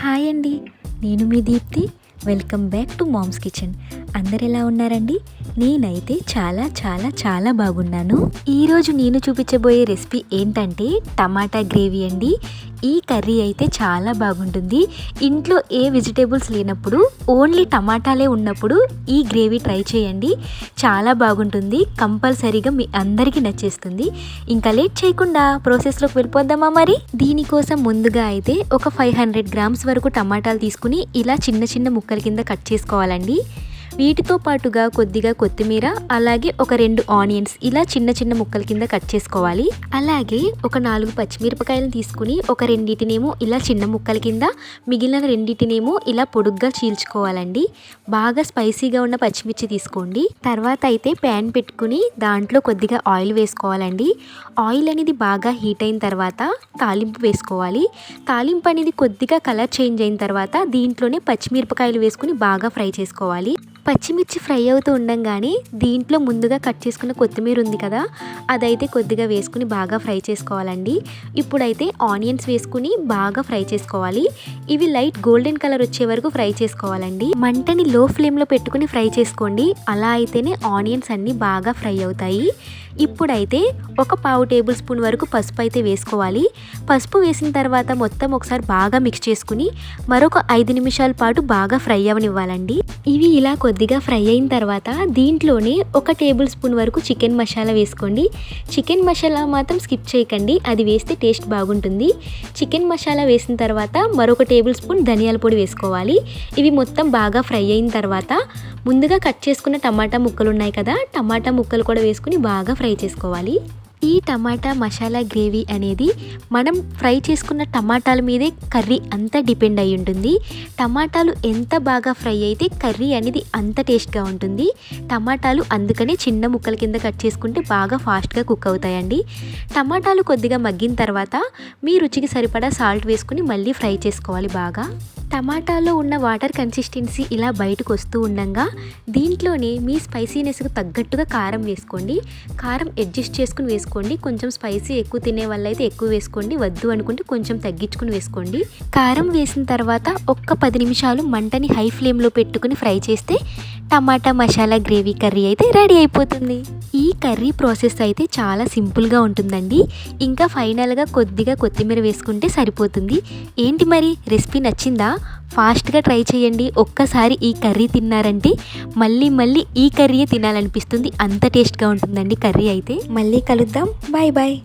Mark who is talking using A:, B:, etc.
A: Hi అండి. నేను మీ Deepthi. Welcome back to mom's kitchen. అందరు ఎలా ఉన్నారండి? నేనైతే చాలా చాలా చాలా బాగున్నాను. ఈరోజు నేను చూపించబోయే రెసిపీ ఏంటంటే టమాటా గ్రేవీ అండి. ఈ కర్రీ అయితే చాలా బాగుంటుంది. ఇంట్లో ఏ వెజిటేబుల్స్ లేనప్పుడు ఓన్లీ టమాటాలే ఉన్నప్పుడు ఈ గ్రేవీ ట్రై చేయండి. చాలా బాగుంటుంది. కంపల్సరీగా మీ అందరికీ నచ్చేస్తుంది. ఇంకా లేట్ చేయకుండా ప్రాసెస్లోకి వెళ్ళిపోద్దామా మరి? దీనికోసం ముందుగా అయితే ఒక ఫైవ్ హండ్రెడ్ గ్రామ్స్ వరకు టమాటాలు తీసుకుని ఇలా చిన్న చిన్న ముక్కల కింద కట్ చేసుకోవాలండి. వీటితో పాటుగా కొద్దిగా కొత్తిమీర అలాగే ఒక రెండు ఆనియన్స్ ఇలా చిన్న చిన్న ముక్కల కింద కట్ చేసుకోవాలి. అలాగే ఒక నాలుగు పచ్చిమిరపకాయలను తీసుకుని ఒక రెండింటినేమో ఇలా చిన్న ముక్కల కింద మిగిలిన రెండింటినేమో ఇలా పొడుగ్గా చీల్చుకోవాలండి. బాగా స్పైసీగా ఉన్న పచ్చిమిర్చి తీసుకోండి. తర్వాత అయితే ప్యాన్ పెట్టుకుని దాంట్లో కొద్దిగా ఆయిల్ వేసుకోవాలండి. ఆయిల్ అనేది బాగా హీట్ అయిన తర్వాత తాలింపు వేసుకోవాలి. తాలింపు అనేది కొద్దిగా కలర్ చేంజ్ అయిన తర్వాత దీంట్లోనే పచ్చిమిరపకాయలు వేసుకుని బాగా ఫ్రై చేసుకోవాలి. పచ్చిమిర్చి ఫ్రై అవుతూ ఉండంగానే దీంట్లో ముందుగా కట్ చేసుకున్న కొత్తిమీర ఉంది కదా అదైతే కొద్దిగా వేసుకుని బాగా ఫ్రై చేసుకోవాలండి. ఇప్పుడైతే ఆనియన్స్ వేసుకుని బాగా ఫ్రై చేసుకోవాలి. ఇవి లైట్ గోల్డెన్ కలర్ వచ్చే వరకు ఫ్రై చేసుకోవాలండి. మంటని లో ఫ్లేమ్లో పెట్టుకుని ఫ్రై చేసుకోండి. అలా అయితేనే ఆనియన్స్ అన్నీ బాగా ఫ్రై అవుతాయి. ఇప్పుడైతే ఒక పావు టేబుల్ స్పూన్ వరకు పసుపు అయితే వేసుకోవాలి. పసుపు వేసిన తర్వాత మొత్తం ఒకసారి బాగా మిక్స్ చేసుకుని మరొక ఐదు నిమిషాల పాటు బాగా ఫ్రై అవనివ్వాలండి. ఇవి ఇలా కొద్దిగా ఫ్రై అయిన తర్వాత దీంట్లోనే ఒక టేబుల్ స్పూన్ వరకు చికెన్ మసాలా వేసుకోండి. చికెన్ మసాలా మాత్రం స్కిప్ చేయకండి అది వేస్తే టేస్ట్ బాగుంటుంది. చికెన్ మసాలా వేసిన తర్వాత మరొక టేబుల్ స్పూన్ ధనియాల పొడి వేసుకోవాలి. ఇవి మొత్తం బాగా ఫ్రై అయిన తర్వాత ముందుగా కట్ చేసుకున్న టమాటా ముక్కలు ఉన్నాయి కదా టమాటా ముక్కలు కూడా వేసుకుని బాగా ఫ్రై చేసుకోవాలి. ఈ టమాటా మసాలా గ్రేవీ అనేది మనం ఫ్రై చేసుకున్న టమాటాల మీదే కర్రీ అంతా డిపెండ్ అయి ఉంటుంది. టమాటాలు ఎంత బాగా ఫ్రై అయితే కర్రీ అనేది అంత టేస్ట్గా ఉంటుంది. టమాటాలు అందుకనే చిన్న ముక్కల కింద కట్ చేసుకుంటే బాగా ఫాస్ట్గా కుక్ అవుతాయండి. టమాటాలు కొద్దిగా మగ్గిన తర్వాత మీ రుచికి సరిపడా సాల్ట్ వేసుకుని మళ్ళీ ఫ్రై చేసుకోవాలి బాగా. టమాటాలో ఉన్న వాటర్ కన్సిస్టెన్సీ ఇలా బయటకు వస్తూ ఉండగా దీంట్లోనే మీ స్పైసీనెస్కు తగ్గట్టుగా కారం వేసుకోండి. కారం అడ్జస్ట్ చేసుకుని వేసుకోండి. కొంచెం స్పైసీ ఎక్కువ తినే వాళ్ళైతే ఎక్కువ వేసుకోండి. వద్దు అనుకుంటే కొంచెం తగ్గించుకుని వేసుకోండి. కారం వేసిన తర్వాత ఒక్క పది నిమిషాలు మంటని హై ఫ్లేమ్లో పెట్టుకుని ఫ్రై చేస్తే టమాటా మసాలా గ్రేవీ కర్రీ అయితే రెడీ అయిపోతుంది. ఈ కర్రీ ప్రాసెస్ అయితే చాలా సింపుల్గా ఉంటుందండి. ఇంకా ఫైనల్గా కొద్దిగా కొత్తిమీర వేసుకుంటే సరిపోతుంది. ఏంటి మరి? రెసిపీ నచ్చిందా? ఫాస్ట్గా ట్రై చేయండి. ఒక్కసారి ఈ కర్రీ తిన్నారంటే మళ్ళీ మళ్ళీ ఈ కర్రీయే తినాలనిపిస్తుంది. అంత టేస్ట్గా ఉంటుందండి కర్రీ అయితే. మళ్ళీ కలుద్దాం. Bye bye.